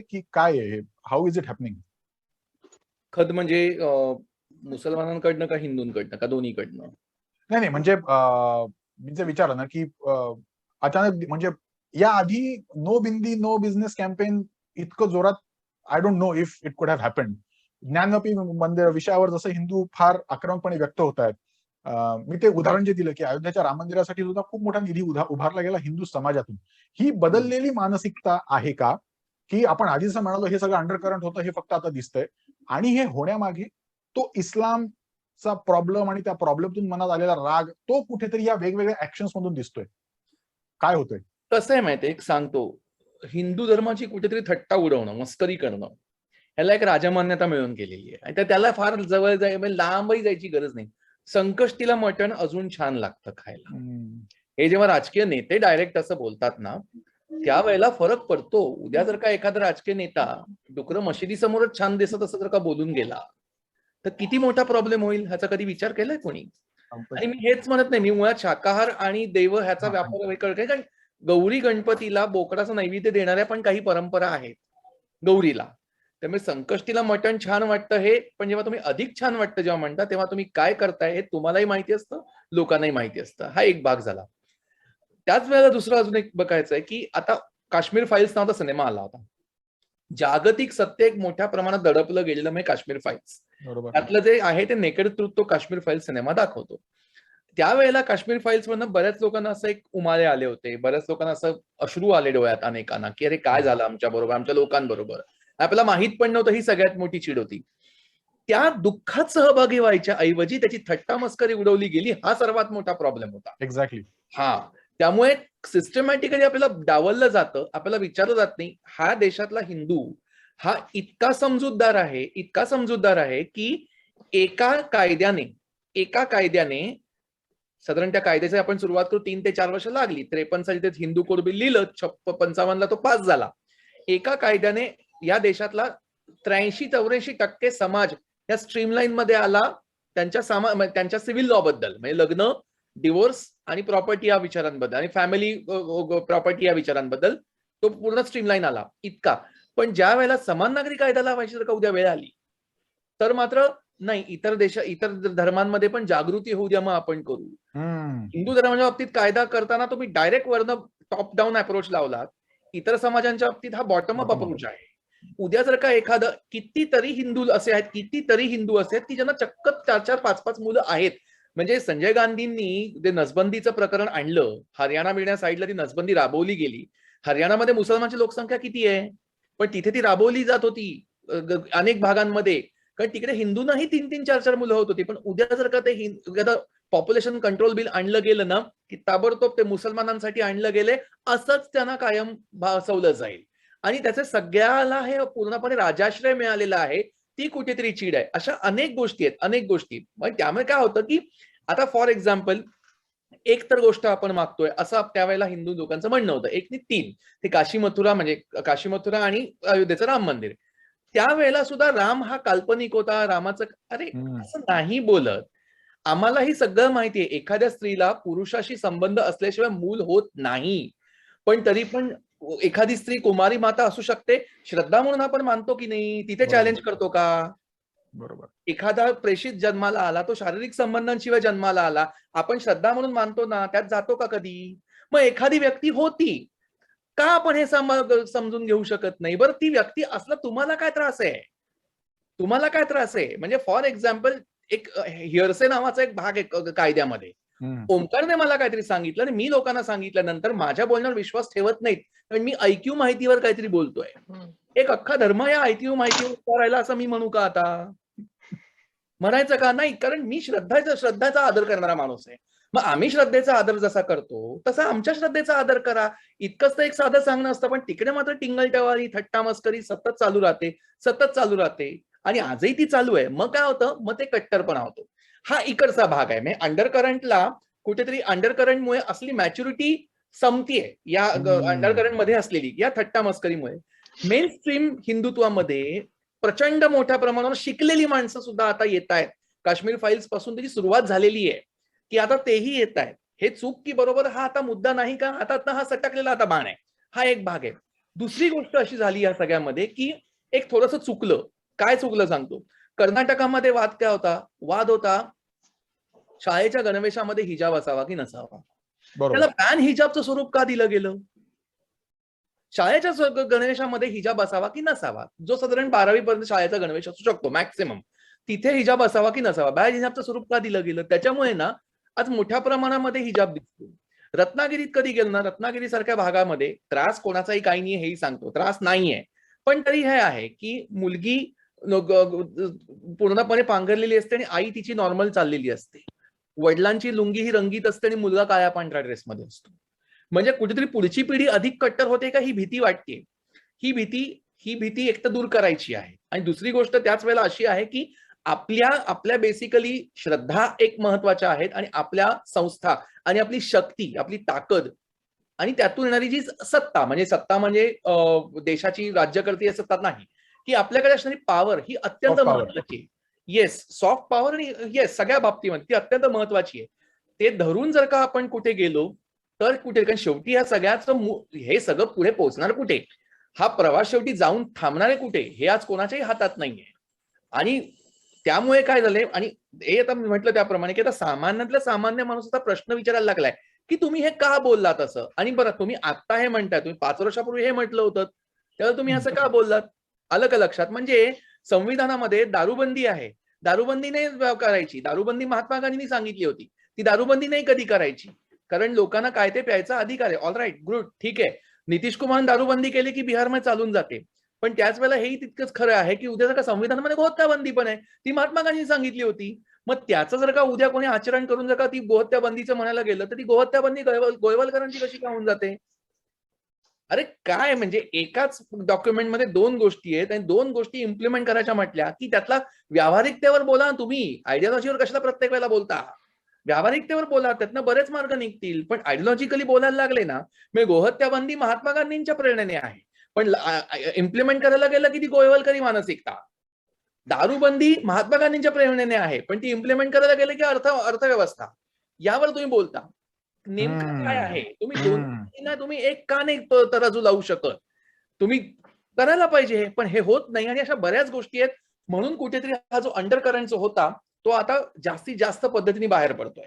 की काय आहे? हाऊ इज इट हॅपनिंग खत म्हणजे मुसलमानांकडनं का हिंदूंकडनं का दोन्हीकडनं? नाही नाही म्हणजे मी जे विचारलं ना की अचानक म्हणजे या आधी no bindi no business campaign इतकं जोरात I don't know if it could have happen Gyanvapi मंदिर विषयावर जसं हिंदू फार आक्रमकपणे व्यक्त होत आहेत मी ते उदाहरण जे दिलं की अयोध्याच्या राम मंदिरासाठी सुद्धा खूप मोठा निधी उभारला गेला हिंदू समाजातून. ही बदललेली मानसिकता आहे का? की आपण आधी जसं म्हणालो हे सगळं अंडर करंट होतं हे फक्त आता दिसतंय. आणि हे होण्यामागे तो इस्लामचा प्रॉब्लेम आणि त्या प्रॉब्लेमतून मनात आलेला राग तो कुठेतरी या वेगवेगळ्या ऍक्शन्स मधून दिसतोय. काय होतंय? कसं आहे माहितीये? एक सांगतो. हिंदू धर्माची कुठेतरी थट्टा उडवणं मस्करी करणं ह्याला एक राजमान्यता मिळून गेलेली आहे. आणि त्या- त्याला फार जवळ जाय म्हणजे लांबही जायची गरज नाही. संकष्टीला मटण अजून छान लागतं खायला. हे जेव्हा राजकीय नेते डायरेक्ट असं बोलतात ना त्यावेळेला फरक पडतो. उद्या जर का एखादा राजकीय नेता डुकरं मशिदीसमोरच छान दिसत असं जर का बोलून गेला तर किती मोठा प्रॉब्लेम होईल ह्याचा कधी विचार केलाय कोणी? आणि मी हेच म्हणत नाही मी मुळात शाकाहार आणि देव ह्याचा. व्यापार काय कारण गौरी गणपतीला बोकडाचं नैवेद्य देणाऱ्या पण काही परंपरा आहेत गौरीला. त्यामुळे संकष्टीला मटण छान वाटतं हे पण जेव्हा तुम्ही अधिक छान वाटतं जेव्हा म्हणता तेव्हा तुम्ही काय करताय हे तुम्हालाही माहिती असतं लोकांनाही माहिती असतं. हा एक भाग झाला. त्याच वेळेला दुसरं अजून एक बघायचं आहे की आता काश्मीर फाईल्स नावाचा सिनेमा आला होता. जागतिक सत्य एक मोठ्या प्रमाणात दडपलं गेलेलं म्हणजे काश्मीर फाईल्स त्यातलं जे आहे ते नेकेड ट्रुथ तो काश्मीर फाईल सिनेमा दाखवतो. त्यावेळेला काश्मीर फाईल्स मधनं बऱ्याच लोकांना असं एक उमाळे आले होते. बऱ्याच लोकांना असं अश्रू आले डोळ्यात अनेकांना की अरे काय झालं आमच्या बरोबर आमच्या लोकांबरोबर. आपल्याला माहीत पण नव्हतं ही सगळ्यात मोठी चीड होती. त्या दुःखात सहभागी व्हायच्या ऐवजी त्याची थट्टा मस्करी उडवली गेली हा सर्वात मोठा प्रॉब्लेम होता. एक्झॅक्टली हा. त्यामुळे सिस्टमॅटिकली आपल्याला डावललं जातं आपल्याला विचारलं जात नाही हा देशातला हिंदू हा इतका समजूतदार आहे इतका समजूतदार आहे की एका कायद्याने एका कायद्याने साधारण त्या कायद्याची आपण सुरुवात करू तीन ते चार वर्ष लागली त्रेपन्न साली ते हिंदू कोड बिल लिहिलं छप्प पंचावन्नला तो पास झाला. एका कायद्याने या देशातला त्र्याऐंशी चौऱ्याऐंशी टक्के समाज या स्ट्रीमलाईन मध्ये आला त्यांच्या सामा त्यांच्या सिव्हिल लॉ बद्दल. म्हणजे लग्न डिवोर्स आणि प्रॉपर्टी या विचारांबद्दल आणि फॅमिली प्रॉपर्टी या विचारांबद्दल तो पूर्ण स्ट्रीमलाईन आला इतका. पण ज्या वेळेला समान नागरी कायदा लावायची जर का उद्या वेळ आली. तर मात्र नाही इतर देश इतर धर्मांमध्ये पण जागृती होऊ द्या मग आपण करू. हिंदू धर्माच्या बाबतीत कायदा करताना तुम्ही डायरेक्ट वरनं टॉप डाऊन अप्रोच लावलात. इतर समाजांच्या बाबतीत हा बॉटम अप. अप्रोच आहे. उद्या जर का एखादं कितीतरी हिंदू असे आहेत कितीतरी हिंदू असे आहेत की ज्यांना चक्क चार चार पाच पाच मुलं आहेत म्हणजे संजय गांधींनी जे नसबंदीचं प्रकरण आणलं हरियाणा मिळण्या साईडला ती नसबंदी राबवली गेली. हरियाणामध्ये मुसलमानची लोकसंख्या किती आहे? पण तिथे ती राबवली जात होती अनेक भागांमध्ये. कारण तिकडे हिंदूंनाही तीन तीन चार चार मुलं होत होती. पण उद्या जर का ते हिंद पॉप्युलेशन कंट्रोल बिल आणलं गेलं ना की ताबडतोब ते मुसलमानांसाठी आणलं गेले असंच त्यांना कायम भासवलं जाईल. आणि त्याचे सगळ्याला हे पूर्णपणे राजाश्रय मिळालेला आहे. ती कुठेतरी चीड आहे. अशा अनेक गोष्टी आहेत अनेक गोष्टी. मग त्यामुळे काय होतं की आता फॉर एक्झाम्पल एक तर गोष्ट आपण मागतोय असं त्यावेळेला हिंदू लोकांचं म्हणणं होतं. एक नाही तीन. ते काशी मथुरा म्हणजे काशी मथुरा आणि अयोध्येचं राम मंदिर. त्यावेळेला सुद्धा राम हा काल्पनिक होता रामाचं अरे असं नाही बोलत. आम्हाला ही सगळं माहितीये एखाद्या स्त्रीला पुरुषाशी संबंध असल्याशिवाय मूल होत नाही. पण तरी पण एखादी स्त्री कुमारी माता असू शकते श्रद्धा म्हणून आपण मानतो की नाही तिथे. चॅलेंज करतो का? बरोबर. एखादा प्रेषित जन्माला आला तो शारीरिक संबंधांशिवाय जन्माला आला आपण श्रद्धा म्हणून मानतो ना त्यात जातो का कधी? मग एखादी व्यक्ती होती का आपण हे सम- समजून घेऊ शकत नाही? बरं ती व्यक्ती असला तुम्हाला काय त्रास आहे? तुम्हाला काय त्रास आहे? म्हणजे फॉर एक्झाम्पल एक हिअरसे नावाचा एक भाग आहे क- कायद्यामध्ये. हम्म. ओंकारने मला काहीतरी सांगितलं आणि मी लोकांना सांगितल्यानंतर माझ्या बोलण्यावर विश्वास ठेवत नाहीत. कारण मी ऐक्यू माहितीवर काहीतरी बोलतोय. एक अख्खा धर्म या ऐक्यू माहितीवर करायला असं मी म्हणू का आता? म्हणायचं का? नाही कारण मी श्रद्धाचा श्रद्धाचा आदर करणारा माणूस आहे. मग आम्ही श्रद्धेचा आदर जसा करतो तसा आमच्या श्रद्धेचा आदर करा. इतकंच तर एक साधं सांगणं असतं पण तिकडे मात्र टिंगल टवारी थट्टा मस्करी सतत चालू राहते सतत चालू राहते. आणि आजही ती चालू आहे. मग काय होतं? मग ते कट्टरपणा होतो. हा इकडचा भाग आहे. म्हणजे अंडर करंटला कुठेतरी अंडर करंटमुळे असली मॅच्युरिटी संपतीये. या. अंडर करंटमध्ये असलेली या थट्टा मस्करीमुळे. मेन स्ट्रीम हिंदुत्वामध्ये प्रचंड मोठ्या प्रमाणावर शिकलेली माणसं सुद्धा आता येत आहेत. काश्मीर फाईल्सपासून त्याची सुरुवात झालेली आहे. की आता तेही येत आहेत. हे चूक की बरोबर हा आता मुद्दा नाही का? हातात हा सटकलेला आता बाण आहे. हा एक भाग आहे. दुसरी गोष्ट अशी झाली या सगळ्यामध्ये की एक थोडस चुकलं. काय चुकलं सांगतो. कर्नाटकामध्ये वाद काय होता? वाद होता शाळेच्या गणवेशामध्ये हिजाब असावा की नसावा? त्याला पॅन हिजाबचं स्वरूप का दिलं गेलं? शाळेच्या गणवेशामध्ये हिजाब असावा की नसावा? जो साधारण बारावी पर्यंत शाळेचा गणवेश असू शकतो मॅक्सिमम तिथे हिजाब असावा की नसावा? बॅज हिजाबचं स्वरूप का दिलं गेलं? त्याच्यामुळे ना आज मोठ्या प्रमाणामध्ये हिजाब दिसतो. रत्नागिरीत कधी गेलो ना रत्नागिरी सारख्या भागामध्ये त्रास कोणाचाही काही नाही हेही सांगतो. त्रास नाहीये पण तरी हे आहे की मुलगी पूर्णपणे पांघरलेली असते आणि आई तिची नॉर्मल चाललेली असते. वडिलांची लुंगी ही रंगीत असते आणि मुलगा काळ्या पांढऱ्या ड्रेसमध्ये असतो. म्हणजे कुठेतरी पुढची पिढी अधिक कट्टर होते का ही भीती वाटते. ही भीती ही भीती एक तर दूर करायची आहे. आणि दुसरी गोष्ट त्याच वेळेला अशी आहे की आपल्या आपल्या बेसिकली श्रद्धा एक महत्त्वाच्या आहेत आणि आपल्या संस्था आणि आपली शक्ती आपली ताकद आणि त्यातून येणारी जी सत्ता म्हणजे सत्ता म्हणजे देशाची राज्यकर्ती सत्ता नाही. की आपल्याकडे असणारी पॉवर ही अत्यंत. महत्वाची येस सॉफ्ट पॉवर आणि येस सगळ्या बाबतीमध्ये ती अत्यंत महत्वाची आहे. ते धरून जर का आपण कुठे गेलो तर कुठे कारण शेवटी या सगळ्याचं हे सगळं पुढे पोहोचणार कुठे? हा प्रवास शेवटी जाऊन थांबणार आहे कुठे? हे आज कोणाच्याही हातात नाहीये. आणि त्यामुळे काय झालंय आणि हे आता मी म्हटलं त्याप्रमाणे की आता सामान्यातल्या सामान्य माणूसचा प्रश्न विचारायला लागलाय की तुम्ही हे का बोललात असं? आणि बरं तुम्ही आता हे म्हणताय तुम्ही पाच वर्षापूर्वी हे म्हटलं होतं त्यावेळेला तुम्ही असं का बोललात? आलं का लक्षात? म्हणजे संविधानामध्ये दारूबंदी आहे. दारूबंदी नाही करायची. दारूबंदी महात्मा गांधींनी सांगितली होती. ती दारूबंदी नाही कधी करायची. कारण लोकांना काय ते प्यायचा अधिकार आहे. ऑल राईट गुड ठीक आहे. नितीश कुमार दारूबंदी केली की बिहारमध्ये चालून जाते. पण त्याच वेळेला हेही तितकंच खरं आहे की उद्या जर का संविधानामध्ये गोहत्या बंदी पण आहे ती महात्मा गांधींनी सांगितली होती. मग त्याचं जर का उद्या कोणी आचरण करून जर का ती गोहत्या बंदीचं म्हणायला गेलं तर ती गोहत्या बंदी गोयवलकरांची कशी का होऊन जाते? अरे काय म्हणजे एकाच डॉक्युमेंटमध्ये दोन गोष्टी आहेत आणि दोन गोष्टी इम्प्लिमेंट करायच्या म्हटल्या की त्यातला व्यावहारिकतेवर बोला तुम्ही. आयडिओलॉजीवर कशाला प्रत्येक वेळेला बोलता? व्यावहारिकतेवर बोला त्यातनं बरेच मार्ग निघतील. पण आयडिओलॉजिकली बोलायला लागले ना म्हणजे गोहत्या बंदी महात्मा गांधींच्या प्रेरणेने आहे. पण इम्प्लिमेंट करायला गेलं की ती गोयवलकरी मानसिकता. दारूबंदी महात्मा गांधींच्या प्रेरणेने आहे पण ती इम्प्लिमेंट करायला गेलं की अर्थ अर्थव्यवस्था. यावर तुम्ही बोलता. नेमकं काय आहे? तुम्ही दोन तुम्ही एक का नाही तराजू लावू शकत. तुम्ही करायला पाहिजे हे पण हे होत नाही आणि अशा बऱ्याच गोष्टी आहेत. म्हणून कुठेतरी हा जो अंडर करंट होता तो आता जास्तीत जास्त पद्धतीने बाहेर पडतोय.